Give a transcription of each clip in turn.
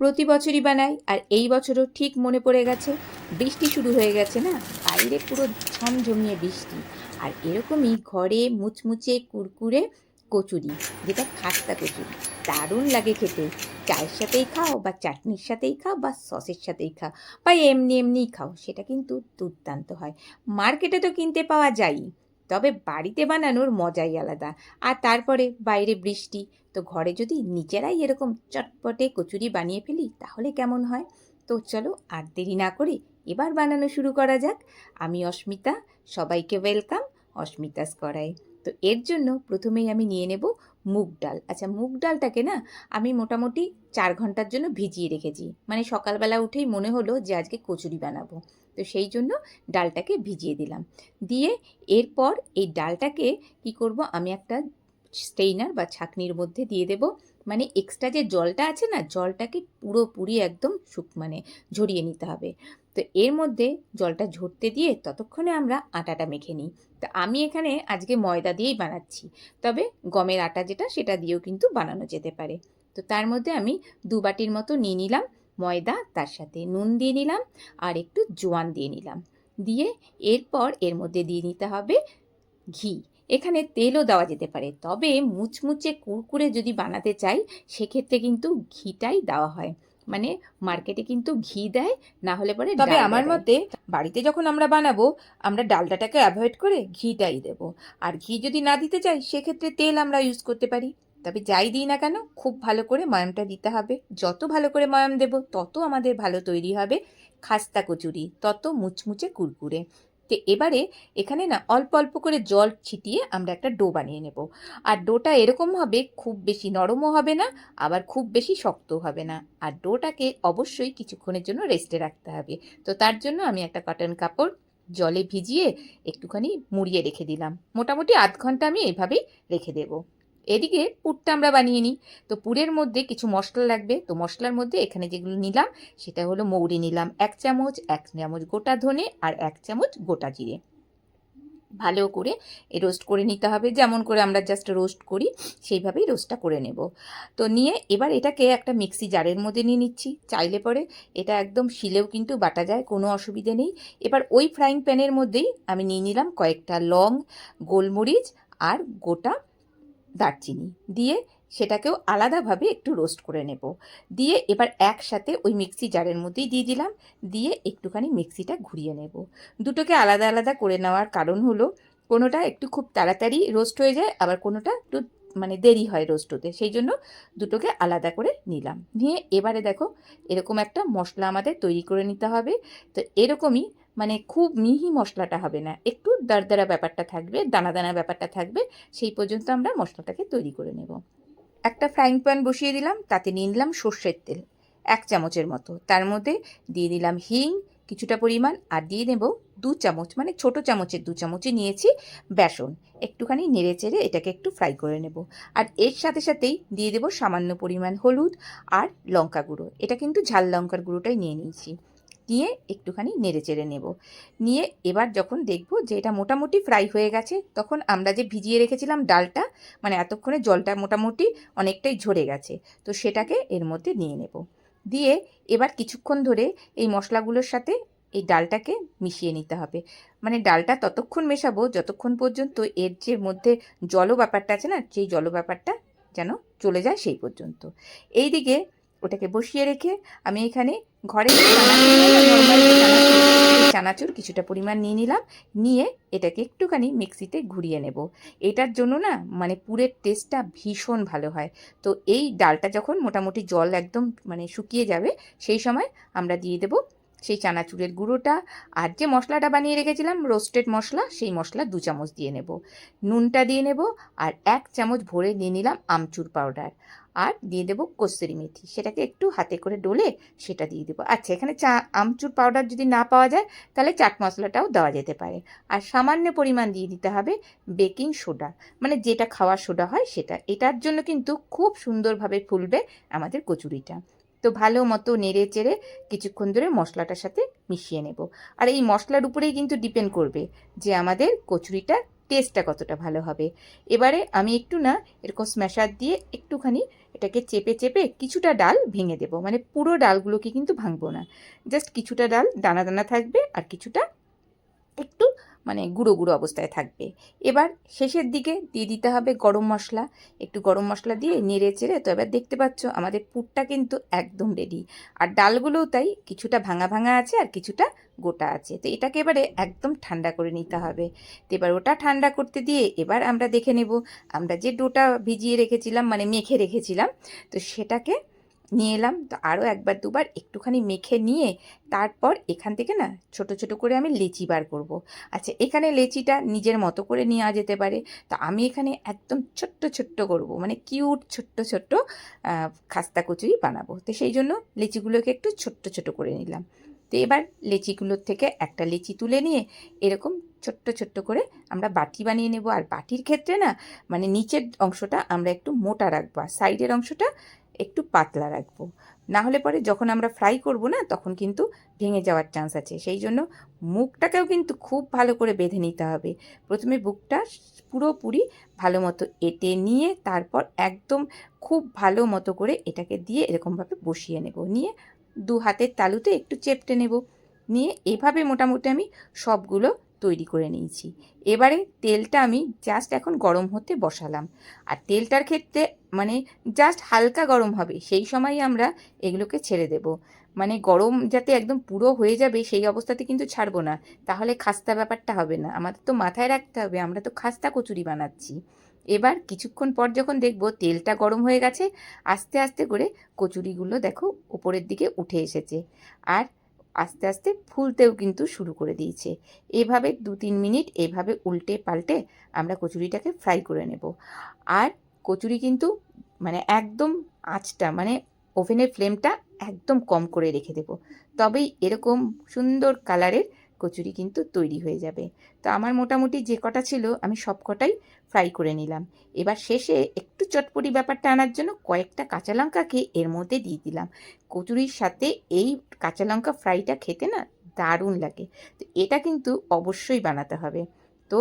প্রতি বছরই বানাই, আর এই বছরও ঠিক মনে পড়ে গেছে। বৃষ্টি শুরু হয়ে গেছে না? বাইরে পুরো ঝমঝমিয়ে বৃষ্টি। আর এরকমই ঘরে মুচমুচে কুরকুরে কচুরি, যেটা খাস্তা কচুরি। দারুণ লাগে খেতে। চায়ের সাথেই খাও বা চাটনির সাথেই খাও বা সসের সাথেই খাও বা এমনি এমনিই খাও, সেটা কিন্তু দুর্দান্ত হয়। মার্কেটে তো কিনতে পাওয়া যায়ই, তবে বাড়িতে বানানোর মজাই আলাদা। আর তারপরে বাইরে বৃষ্টি তো ঘরে যদি নিজেরাই এরকম চটপটে কচুরি বানিয়ে ফেলি, তাহলে কেমন হয়? তো চলো আর দেরি না করে এবার বানানো শুরু করা যাক। আমি অস্মিতা, সবাইকে ওয়েলকাম অস্মিতাস করাই। তো এর জন্য প্রথমেই আমি নিয়ে নেব মুগ ডাল। আচ্ছা মুগ ডালটাকে না আমি মোটামুটি চার ঘণ্টার জন্য ভিজিয়ে রেখেছি। মানে সকালবেলা উঠেই মনে হলো যে আজকে কচুরি বানাবো। তো সেই জন্য ডালটাকে ভিজিয়ে দিলাম। দিয়ে এরপর এই ডালটাকে কি করব, আমি একটা স্টেইনার বা ছাকনির মধ্যে দিয়ে দেব। মানে এক্সট্রা যে জলটা আছে না, জলটাকে পুরোপুরি একদম শুক মানে ঝরিয়ে নিতে হবে। তো এর মধ্যে জলটা ঝরতে দিয়ে ততক্ষণে আমরা আটাটা মেখে নিই। তো আমি এখানে আজকে ময়দা দিয়েই বানাচ্ছি। তবে গমের আটা যেটা, সেটা দিয়েও কিন্তু বানানো যেতে পারে। তো তার মধ্যে আমি দু বাটির মতো নিয়ে নিলাম ময়দা, তার সাথে নুন দিয়ে নিলাম আর একটু জোয়ান দিয়ে নিলাম। দিয়ে এরপর এর মধ্যে দিয়ে নিতে হবে ঘি। এখানে তেলও দেওয়া যেতে পারে। তবে মুচমুচে কুরকুরে যদি বানাতে চাই সেক্ষেত্রে কিন্তু ঘিটাই দেওয়া হয়। মানে মার্কেটে কিন্তু ঘি দেয় না হলে পরে তবে আমার মতে বাড়িতে যখন আমরা বানাবো আমরা ডালটাটাকে অ্যাভয়েড করে ঘিটাই দেব। আর ঘি যদি না দিতে চাই সেক্ষেত্রে তেল আমরা ইউজ করতে পারি। তবে যাই দিই না কেন খুব ভালো করে ময়ামটা দিতে হবে। যত ভালো করে ময়াম দেব তত আমাদের ভালো তৈরি হবে খাস্তা কচুরি তত মুচমুচে কুরকুরে। তো এবারে এখানে না অল্প অল্প করে জল ছিটিয়ে আমরা একটা ডো বানিয়ে নেব। আর ডোটা এরকম হবে, খুব বেশি নরমও হবে না, আবার খুব বেশি শক্তও হবে না। আর ডোটাকে অবশ্যই কিছুক্ষণের জন্য রেস্টে রাখতে হবে। তো তার জন্য আমি একটা কটন কাপড় জলে ভিজিয়ে একটুখানি মুড়িয়ে রেখে দিলাম। মোটামুটি আধ ঘণ্টা আমি এভাবেই রেখে দেব। এদিকে পুরটা আমরা বানিয়ে নিই। তো পুরের মধ্যে কিছু মশলা লাগবে। তো মশলার মধ্যে এখানে যেগুলো নিলাম, সেটা হলো মৌরি নিলাম, এক চামচ এক চামচ গোটা ধনে আর এক চামচ গোটা জিরে। ভালো করে রোস্ট করে নিতে হবে। যেমন করে আমরা জাস্ট রোস্ট করি, সেইভাবেই রোস্টটা করে নেব। তো নিয়ে এবার এটাকে একটা মিক্সি জারের মধ্যে নিয়ে নিচ্ছি। চাইলে পরে এটা একদম শিলেও কিন্তু বাটা যায়, কোনো অসুবিধে নেই। এবার ওই ফ্রাইং প্যানের মধ্যেই আমি নিয়ে নিলাম কয়েকটা লং, গোলমরিচ আর গোটা দারচিনি দিয়ে সেটাকেও আলাদাভাবে একটু রোস্ট করে নেব। দিয়ে এবার একসাথে ওই মিক্সি জারের মধ্যেই দিয়ে দিলাম। দিয়ে একটুখানি মিক্সিটা ঘুরিয়ে নেব। দুটোকে আলাদা আলাদা করে নেওয়ার কারণ হলো, কোনোটা একটু খুব তাড়াতাড়ি রোস্ট হয়ে যায়, আবার কোনোটা একটু মানে দেরি হয় রোস্ট হতে। সেই জন্য দুটোকে আলাদা করে নিলাম। নিয়ে এবারে দেখো, এরকম একটা মশলা আমাদের তৈরি করে নিতে হবে। তো এরকমই মানে খুব মিহি মশলাটা হবে না, একটু দারদারা ব্যাপারটা থাকবে দানা দানা ব্যাপারটা থাকবে, সেই পর্যন্ত আমরা মশলাটাকে তৈরি করে নেব। একটা ফ্রাইং প্যান বসিয়ে দিলাম, তাতে নিয়ে নিলাম সর্ষের তেল, এক চামচের মতো। তার মধ্যে দিয়ে দিলাম হিং কিছুটা পরিমাণ, আর দিয়ে নেব দু চামচ মানে ছোট চামচের দু চামচে নিয়েছি বেসন। একটুখানি নেড়ে চেড়ে এটাকে একটু ফ্রাই করে নেব। আর এর সাথে সাথেই দিয়ে দেব সামান্য পরিমাণ হলুদ আর লঙ্কা গুঁড়ো। এটা কিন্তু ঝাল লঙ্কার গুঁড়োটাই নিয়ে নিয়েছি। নিয়ে একটুখানি নেড়ে চেড়ে নেব। নিয়ে এবার যখন দেখব যে এটা মোটামুটি ফ্রাই হয়ে গেছে, তখন আমরা যে ভিজিয়ে রেখেছিলাম ডালটা মানে এতক্ষণে জলটা মোটামুটি অনেকটাই ঝরে গেছে, তো সেটাকে এর মধ্যে নিয়ে নেব। দিয়ে এবার কিছুক্ষণ ধরে এই মশলাগুলোর সাথে এই ডালটাকে মিশিয়ে নিতে হবে। মানে ডালটা ততক্ষণ মেশাবো যতক্ষণ পর্যন্ত এর যে মধ্যে জল ব্যাপারটা আছে না, সেই জল ব্যাপারটা যেন চলে যায় সেই পর্যন্ত। এই দিকে ওটাকে বসিয়ে রেখে আমি এখানে ঘরে চানাচুর কিছুটা পরিমাণ নিয়ে নিলাম। নিয়ে এটাকে একটুখানি মিক্সিতে ঘুরিয়ে নেব। এটার জন্য না মানে পুরের টেস্টটা ভীষণ ভালো হয়। তো এই ডালটা যখন মোটামুটি জল একদম মানে শুকিয়ে যাবে, সেই সময় আমরা দিয়ে দেব সেই চানাচুরের গুঁড়োটা আর যে মশলাটা বানিয়ে রেখেছিলাম রোস্টেড মশলা, সেই মশলা দু চামচ দিয়ে নেব। নুনটা দিয়ে নেব আর এক চামচ ভরে নিয়ে নিলাম আমচুর পাউডার আর দিয়ে দেবো কস্তুরি মেথি। সেটাকে একটু হাতে করে ডলে সেটা দিয়ে দেবো। আচ্ছা এখানে চা, আমচুর পাউডার যদি না পাওয়া যায়, তাহলে চাট মশলাটাও দেওয়া যেতে পারে। আর সামান্য পরিমাণ দিয়ে দিতে হবে বেকিং সোডা মানে যেটা খাওয়ার সোডা হয় সেটা। এটার জন্য কিন্তু খুব সুন্দরভাবে ফুলবে আমাদের কচুরিটা। তো ভালো মতো নেড়ে চেড়ে কিছুক্ষণ ধরে মশলাটার সাথে মিশিয়ে নেব। আর এই মশলার উপরেই কিন্তু ডিপেন্ড করবে যে আমাদের কচুরিটা টেস্টটা কতটা ভালো হবে। এবারে আমি একটু না এরকম স্ম্যাশার দিয়ে একটুখানি এটাকে চেপে চেপে কিছুটা ডাল ভেঙে দেবো। মানে পুরো ডালগুলোকে কিন্তু ভাঙবো না। জাস্ট কিছুটা ডাল, দানা দানা থাকবে আর কিছুটা একটু মানে গুঁড়ো গুঁড়ো অবস্থায় থাকবে। এবার শেষের দিকে দিয়ে দিতে হবে গরম মশলা। একটু গরম মশলা দিয়ে নেড়ে চেড়ে, তো এবার দেখতে পাচ্ছ আমাদের পুরটা কিন্তু একদম রেডি আর ডালগুলোও তাই কিছুটা ভাঙা ভাঙা আছে আর কিছুটা গোটা আছে। তো এটাকে এবারে একদম ঠান্ডা করে নিতে হবে। তো এবার ওটা ঠান্ডা করতে দিয়ে এবার আমরা দেখে নেব। আমরা যে ডোটা ভিজিয়ে রেখেছিলাম মানে মেখে রেখেছিলাম, তো সেটাকে নিয়ে এলাম। তো আরও একবার দুবার একটুখানি মেখে নিয়ে তারপর এখান থেকে না ছোট ছোট করে আমি লেচি বার করব। আচ্ছা এখানে লেচিটা নিজের মতো করে নেওয়া যেতে পারে। তো আমি এখানে একদম ছোট্ট ছোট্ট করব। মানে কিউট, ছোট্ট ছোট্ট খাস্তা কচুরি বানাবো। তো সেই জন্য লেচিগুলোকে একটু ছোট্ট ছোট করে নিলাম। তো এবার লেচিগুলোর থেকে একটা লেচি তুলে নিয়ে এরকম ছোট্ট ছোট্ট করে আমরা বাটি বানিয়ে নেব। আর বাটির ক্ষেত্রে না মানে নিচের অংশটা আমরা একটু মোটা রাখব। আর সাইডের অংশটা একটু পাতলা রাখব। না হলে পরে যখন আমরা ফ্রাই করব না, তখন কিন্তু ভেঙে যাওয়ার চান্স আছে। সেই জন্য মুখটাকেও কিন্তু খুব ভালো করে বেঁধে নিতে হবে। প্রথমে বুকটা পুরোপুরি ভালো মতো এঁটে নিয়ে তারপর একদম খুব ভালো মতো করে এটাকে দিয়ে এরকমভাবে বসিয়ে নেব। নিয়ে দু হাতের তালুতে একটু চেপটে নেব। নিয়ে এভাবে মোটামুটি আমি সবগুলো তৈরি করে নিয়েছি। এবারে তেলটা আমি জাস্ট এখন গরম হতে বসালাম। আর তেলটার ক্ষেত্রে মানে জাস্ট হালকা গরম হবে, সেই সময় আমরা এগুলোকে ছেড়ে দেব। মানে গরম যাতে একদম পুরো হয়ে যাবে সেই অবস্থাতে কিন্তু ছাড়বো না। তাহলে খাস্তা ব্যাপারটা হবে না। আমাদের তো মাথায় রাখতে হবে, আমরা তো খাস্তা কচুরি বানাচ্ছি। এবার কিছুক্ষণ পর যখন দেখব তেলটা গরম হয়ে গেছে, আস্তে আস্তে করে কচুরিগুলো দেখো উপরের দিকে উঠে এসেছে। আর আস্তে আস্তে ফুলতেও কিন্তু শুরু করে দিয়েছে। এভাবে দু তিন মিনিট এভাবে উল্টে পাল্টে আমরা কচুরিটাকে ফ্রাই করে নেব। আর কচুরি কিন্তু মানে একদম আঁচটা মানে ওভেনের ফ্লেমটা একদম কম করে রেখে দেব। তবেই এরকম সুন্দর কালারের কচুরি কিন্তু তৈরি হয়ে যাবে। তো আমার মোটামুটি যে কটা ছিল, আমি সব কটাই ফ্রাই করে নিলাম। এবার শেষে একটু চটপটি ব্যাপারটা আনার জন্য কয়েকটা কাঁচা লঙ্কাকে এর মধ্যে দিয়ে দিলাম। কচুরির সাথে এই কাঁচা লঙ্কা ফ্রাইটা খেতে না দারুণ লাগে। তো এটা কিন্তু অবশ্যই বানাতে হবে। তো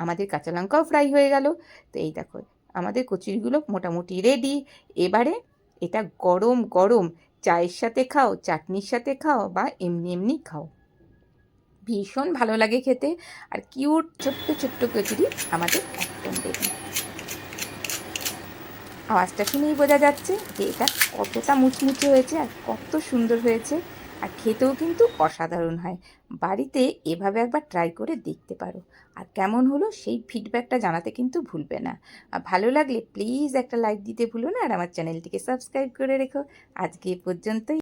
আমাদের কাঁচা লঙ্কাও ফ্রাই হয়ে গেল। তো এই দেখো, আমাদের কচুরিগুলো মোটামুটি রেডি এবারে এটা গরম গরম চায়ের সাথে খাও, চাটনির সাথে খাও বা এমনি এমনি খাও। ভীষণ ভালো লাগে খেতে। আর কিউট ছোট্ট ছোট্ট কচুরি আমাদের একদম রেডি আওয়াজটা শুনেই বোঝা যাচ্ছে যে এটা কতটা মুচমুচে হয়েছে আর কত সুন্দর হয়েছে। আর খেতেও কিন্তু অসাধারণ হয়। বাড়িতে এভাবে একবার ট্রাই করে দেখতে পারো। আর কেমন হলো সেই ফিডব্যাকটা জানাতে কিন্তু ভুলবে না। আর ভালো লাগলে প্লিজ একটা লাইক দিতে ভুলো না। আর আমার চ্যানেলটিকে সাবস্ক্রাইব করে রেখো। আজকে এ পর্যন্তই।